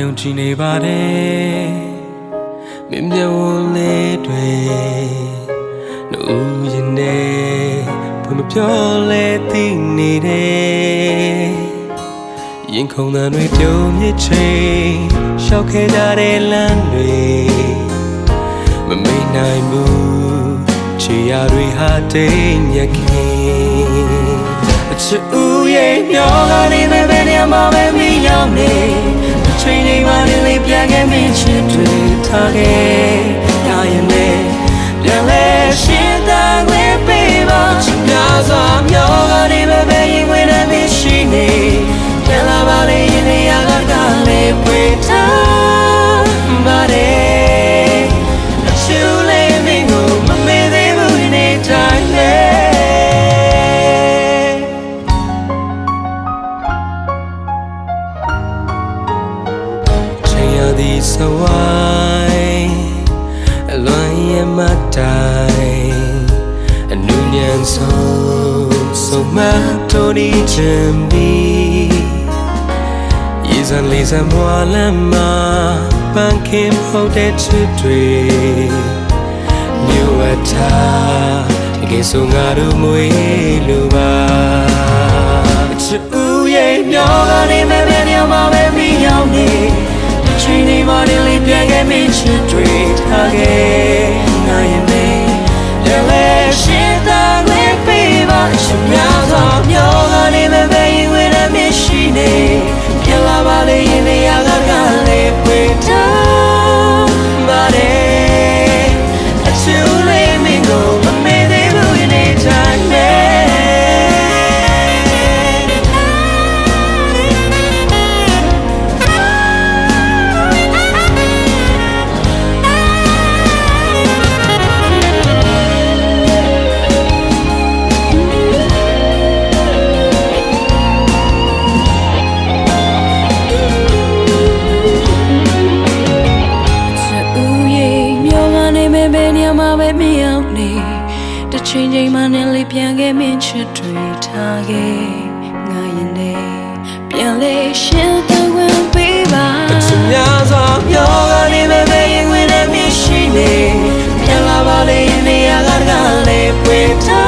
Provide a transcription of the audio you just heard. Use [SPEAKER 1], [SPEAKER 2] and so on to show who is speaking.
[SPEAKER 1] ယုံကြည်နေပါတယ်မြင်မြဝလေးတွေနှုတ်ရင်နဲ့ဘယ်မပြောလဲသိနေတယ်ရင်ခုန်သံတွေပြုံးမြချိန်ရှောက်ခဲ့ကြတဲ့လမ်းတွေမမေ့နိုင်ဘူးချီရတွေဟာတိတ်ညက်ခင်အချစ်ဦးရဲ့မျောကနေပဲဘယ်နေရာမှာပဲမရောက်နေ အချိန်လေးမှ သည်စဝိုင်းအလွန်ရမတိုင်းအနုညံဆုံးဆုံးမတော်ဒီချင်ပြီရေစံလေးစံမွာလမ်းမှာပန်းခင်ဖို့တဲ့ချစ်တွေမြို့ဝတ်ထားတကယ်ဆိုငါတို့မွေးလိုပါချစ်ဦးရဲ့မျောကနေမဲ့
[SPEAKER 2] မှာပဲမရောက်နေတစ်ချိန်ချိန်မှနဲ့လေးပြန်ခဲ့မင်းချစ်တွေထားခဲ့ငါရင်နဲ့ပြန်လဲရှင်းတဲ့ဝင်ပေးပါ
[SPEAKER 1] ချစ်များစွာမျောကနေပဲပဲရင်ဝင်နေမရှိနေပြန်လာပါလေရင်နေရာကတကလေးပွေထား